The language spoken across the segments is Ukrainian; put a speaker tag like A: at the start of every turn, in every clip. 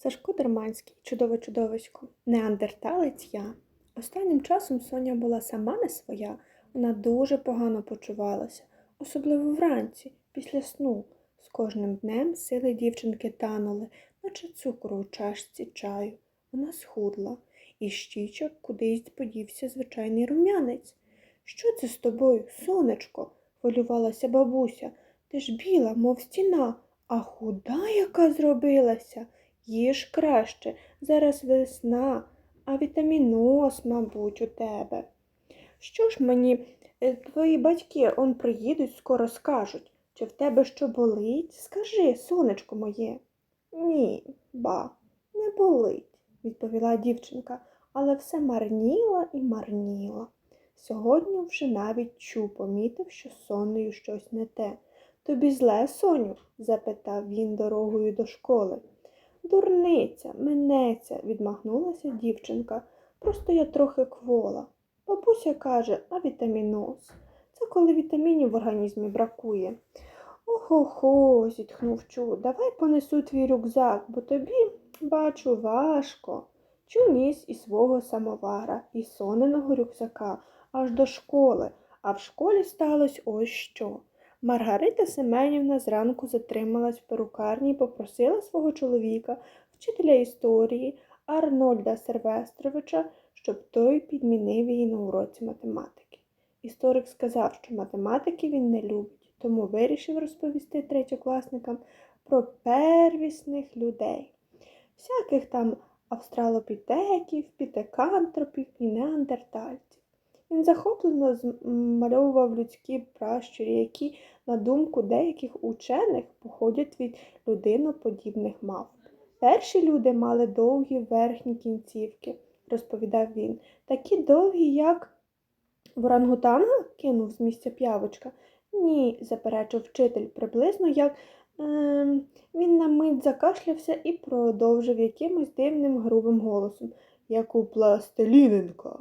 A: Сашко Дерманський, чудове чудовисько, неандерталець я. Останнім часом Соня була сама не своя, вона дуже погано почувалася, особливо вранці, після сну. З кожним днем сили дівчинки танули, наче цукру у чашці чаю. Вона схудла, і щічок кудись подівся звичайний рум'янець. Що це з тобою, сонечко? хвилювалася бабуся. Ти ж біла, мов стіна, а худа яка зробилася. Їж краще, зараз весна, а вітаміноз, мабуть, у тебе. Що ж мені, е, твої батьки он приїдуть, скоро скажуть, чи в тебе що болить? Скажи, сонечко моє. Ні, ба, не болить, відповіла дівчинка, але все марніла і марніла. Сьогодні вже навіть чу помітив, що з сонею щось не те. Тобі зле, Соню? запитав він дорогою до школи. Дурниця, минеться, відмахнулася дівчинка. Просто я трохи квола. Бабуся каже, а вітаміноз. Це коли вітамінів в організмі бракує. Охо-хо, зітхнув чу, давай понесу твій рюкзак, бо тобі, бачу, важко. Чу ніс і свого самовара, і соненого рюкзака аж до школи, а в школі сталося ось що. Маргарита Семенівна зранку затрималась в перукарні і попросила свого чоловіка, вчителя історії Арнольда Сервестровича, щоб той підмінив її на уроці математики. Історик сказав, що математики він не любить, тому вирішив розповісти третьокласникам про первісних людей, всяких там австралопітеків, пітекантропів і неандертальців. Він захоплено змальовував людські пращурі, які, на думку деяких учених, походять від людиноподібних мавп. Перші люди мали довгі верхні кінцівки, розповідав він, такі довгі, як в орангутанга, кинув з місця п'явочка. Ні, заперечив вчитель, приблизно як е, він на мить закашлявся і продовжив якимось дивним грубим голосом, як у пластиліненка.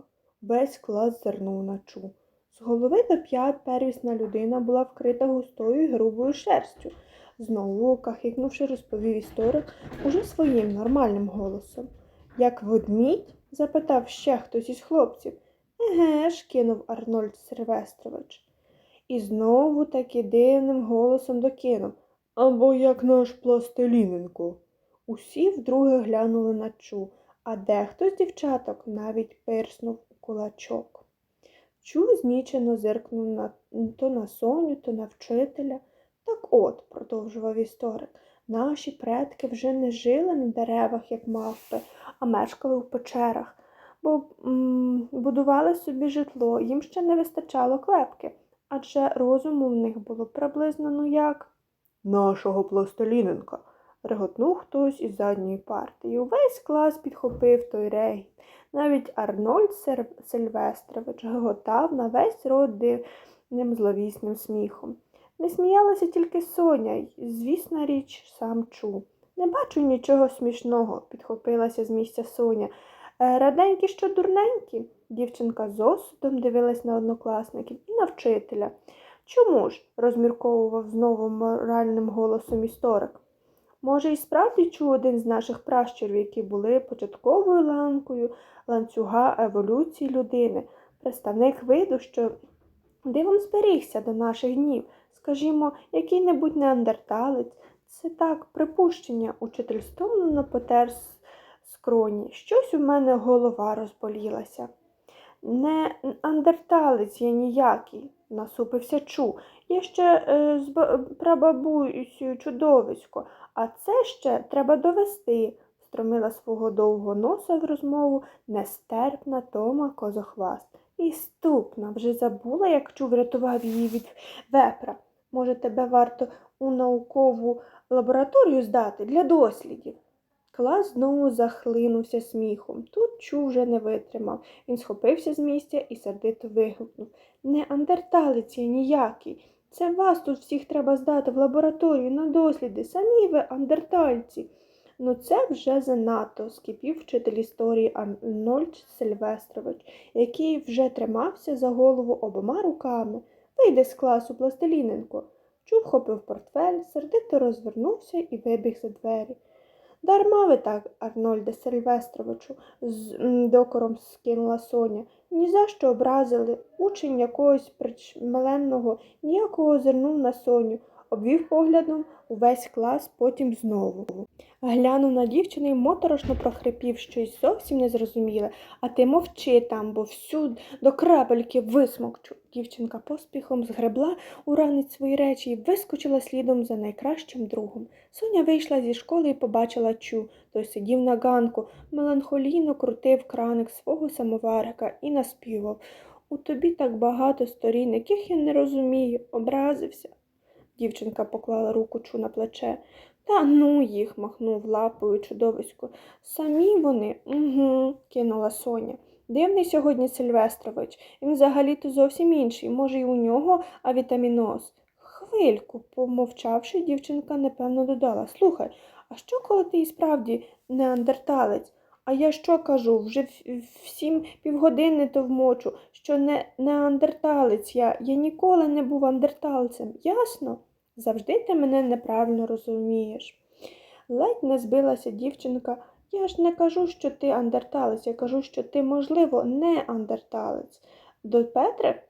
A: Весь клас зирнув на чу. З голови до п'ят первісна людина була вкрита густою і грубою шерстю. Знову, кахикнувши, розповів історик уже своїм нормальним голосом. Як ведмідь? запитав ще хтось із хлопців. Еге ж, кинув Арнольд Сервестрович. І знову таки дивним голосом докинув Або як наш пластиліненко. Усі вдруге глянули на чу, а дехто з дівчаток навіть пирснув кулачок. Чу знічено зиркнув на, то на Соню, то на вчителя. Так от, продовжував історик, наші предки вже не жили на деревах, як мавпи, а мешкали в печерах, бо м, будували собі житло, їм ще не вистачало клепки, адже розуму в них було приблизно ну як нашого пластиліненка, реготнув хтось із задньої парти, і увесь клас підхопив той регіт. Навіть Арнольд Сильвестрович гоготав на весь рот дивним зловісним сміхом. Не сміялася тільки Соня, й, звісна річ, сам чув. Не бачу нічого смішного, підхопилася з місця Соня. «Е, Раденькі, що дурненькі, дівчинка з осудом дивилась на однокласників і на вчителя. Чому ж? розмірковував знову моральним голосом історик. Може, і справді чув один з наших пращурів, які були початковою ланкою ланцюга еволюції людини, представник виду, що дивом зберігся до наших днів, скажімо, який-небудь неандерталець. Це так, припущення, учитель стомлено потер скроні. Щось у мене голова розболілася. Не андерталець я ніякий, насупився чу. Я ще е, з прабабусею чудовисько, а це ще треба довести, встромила свого довгого носа в розмову нестерпна Тома Козохваст. І ступна, вже забула, як чув рятував її від вепра. Може, тебе варто у наукову лабораторію здати для дослідів. Клас знову захлинувся сміхом. Тут чув вже не витримав. Він схопився з місця і сердито вигукнув Не андерталець я ніякий. Це вас тут всіх треба здати в лабораторію на досліди, самі ви андертальці. Ну це вже занадто, скипів вчитель історії Арнольд Сильвестрович, який вже тримався за голову обома руками. Вийде з класу, пластиліненко. Чув хопив портфель, сердито розвернувся і вибіг за двері. Дарма ви так, Арнольде Сильвестровичу, з докором скинула Соня. Ні за що образили. Учень якогось причмеленного ніякого зернув на Соню, обвів поглядом увесь клас, потім знову. Глянув на дівчину і моторошно прохрипів щось зовсім незрозуміле. А ти мовчи там, бо всю до крапельки висмокчу. Дівчинка поспіхом згребла у ранець свої речі і вискочила слідом за найкращим другом. Соня вийшла зі школи і побачила чу. Той сидів на ганку, меланхолійно крутив краник свого самоварика і наспівав. У тобі так багато сторін, яких я не розумію, образився. Дівчинка поклала руку чу на плече. Та ну їх, махнув лапою чудовисько. Самі вони, угу, кинула Соня. Дивний сьогодні Сильвестрович. Він взагалі-то зовсім інший. Може, і у нього авітаміноз. Хвильку, помовчавши, дівчинка непевно додала. Слухай, а що, коли ти і справді неандерталець? А я що кажу? Вже всім півгодини то вмочу, що не неандерталець я. Я ніколи не був андерталцем. Ясно? Завжди ти мене неправильно розумієш. Ледь не збилася дівчинка. Я ж не кажу, що ти андерталець, я кажу, що ти, можливо, не андерталець. До Петри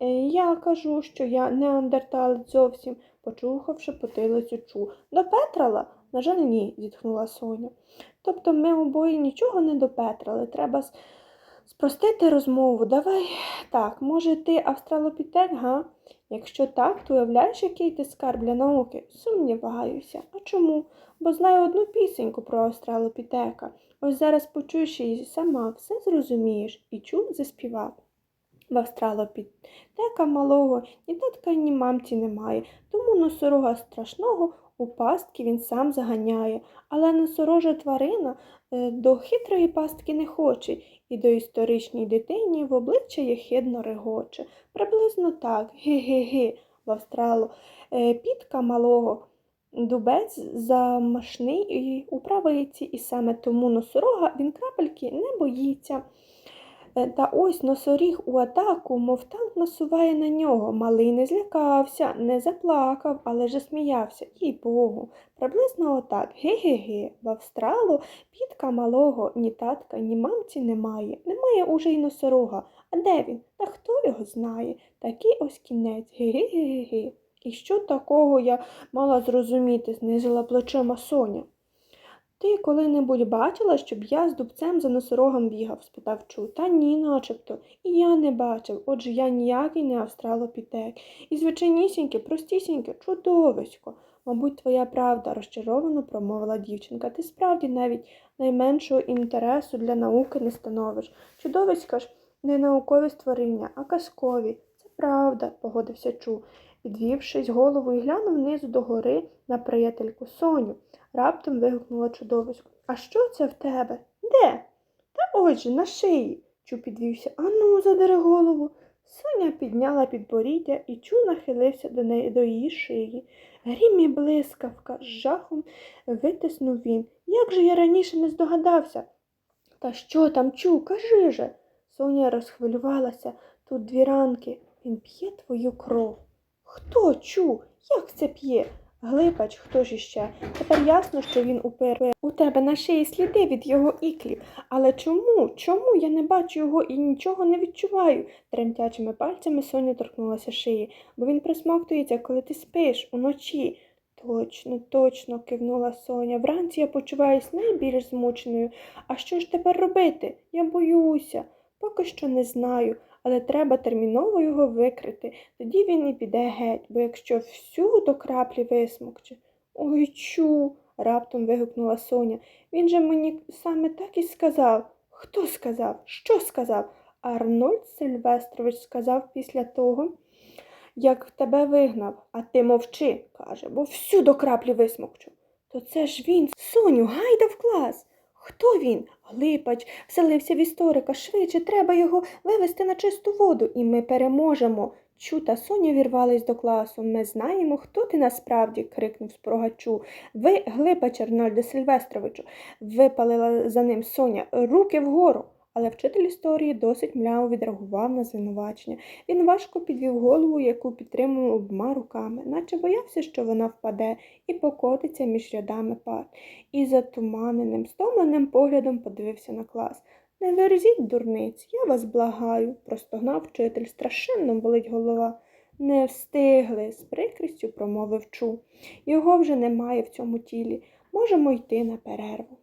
A: Е, я кажу, що я не андерталець зовсім, почухавши потилицю чу. До Петрала? На жаль, ні, зітхнула Соня. Тобто ми обоє нічого не допетрали. Треба спростити розмову. Давай так, може, ти австралопітек, га? Якщо так, то уявляєш, який ти скарб для науки? Сумніваюся. А чому? Бо знаю одну пісеньку про австралопітека. Ось зараз почуєш її сама, все зрозумієш. І чу заспівав. В австралопітека малого ні татка, ні мамці немає, тому носорога страшного у пастки він сам заганяє. Але носорожа тварина е, до хитрої пастки не хоче, і до історичній дитині в обличчя єхидно регоче. Приблизно так, ге-ге-ге, в австралу. Е, Пітка малого. Дубець замашний у правиці, і саме тому носорога він крапельки не боїться. Е, Та ось носоріг у атаку, мов танк насуває на нього. Малий не злякався, не заплакав, але ж сміявся. Їй Богу. Приблизно отак. Ге-ге-ге. В Австралу підка малого ні татка, ні мамці немає. Немає уже й носорога. А де він? Та хто його знає? Такий ось кінець. Ге-ге-ге-ге. І що такого я мала зрозуміти, знизила плечима Соня. Ти коли-небудь бачила, щоб я з дубцем за носорогом бігав? спитав Чу. Та ні, начебто. І я не бачив. Отже, я ніякий не австралопітек. І звичайнісіньке, простісіньке, чудовисько. Мабуть, твоя правда, розчаровано промовила дівчинка. Ти справді навіть найменшого інтересу для науки не становиш. Чудовиська ж не наукові створіння, а казкові. Це правда, погодився Чу, підвівшись голову і глянув внизу до гори на приятельку Соню. Раптом вигукнула чудовисько. А що це в тебе? Де? Та ось же, на шиї. Чу підвівся. Ану, задери голову. Соня підняла підборіддя і чу нахилився до неї до її шиї. Грім і блискавка, з жахом витиснув він. Як же я раніше не здогадався? Та що там, чу, кажи же. Соня розхвилювалася. Тут дві ранки. Він п'є твою кров. Хто чу? Як це п'є? Глипач, хто ж іще? Тепер ясно, що він упер. У тебе на шиї сліди від його іклів. Але чому? Чому я не бачу його і нічого не відчуваю? Тремтячими пальцями Соня торкнулася шиї, бо він присмоктується, коли ти спиш уночі. Точно, точно, кивнула Соня. Вранці я почуваюсь найбільш змученою. А що ж тепер робити? Я боюся. Поки що не знаю, але треба терміново його викрити. Тоді він і піде геть, бо якщо всю до краплі висмокче. Ой, чу. раптом вигукнула Соня. Він же мені саме так і сказав. Хто сказав? Що сказав? Арнольд Сильвестрович сказав після того, як тебе вигнав, а ти мовчи, каже, бо всю до краплі висмокчу. То це ж він, Соню, гайда в клас. Хто він? Глипач, вселився в історика. Швидше треба його вивести на чисту воду, і ми переможемо. Чу та Соня вірвались до класу. Ми знаємо, хто ти насправді, крикнув спрогачу. Ви, Глипач Арнольде Сильвестровичу, випалила за ним Соня. Руки вгору. Але вчитель історії досить мляво відреагував на звинувачення. Він важко підвів голову, яку підтримував обома руками, наче боявся, що вона впаде і покотиться між рядами пар. І затуманеним, стомленим поглядом подивився на клас. Не верзіть, дурниць, я вас благаю, простогнав вчитель, страшенно болить голова. Не встигли, з прикрістю промовив чу. Його вже немає в цьому тілі. Можемо йти на перерву.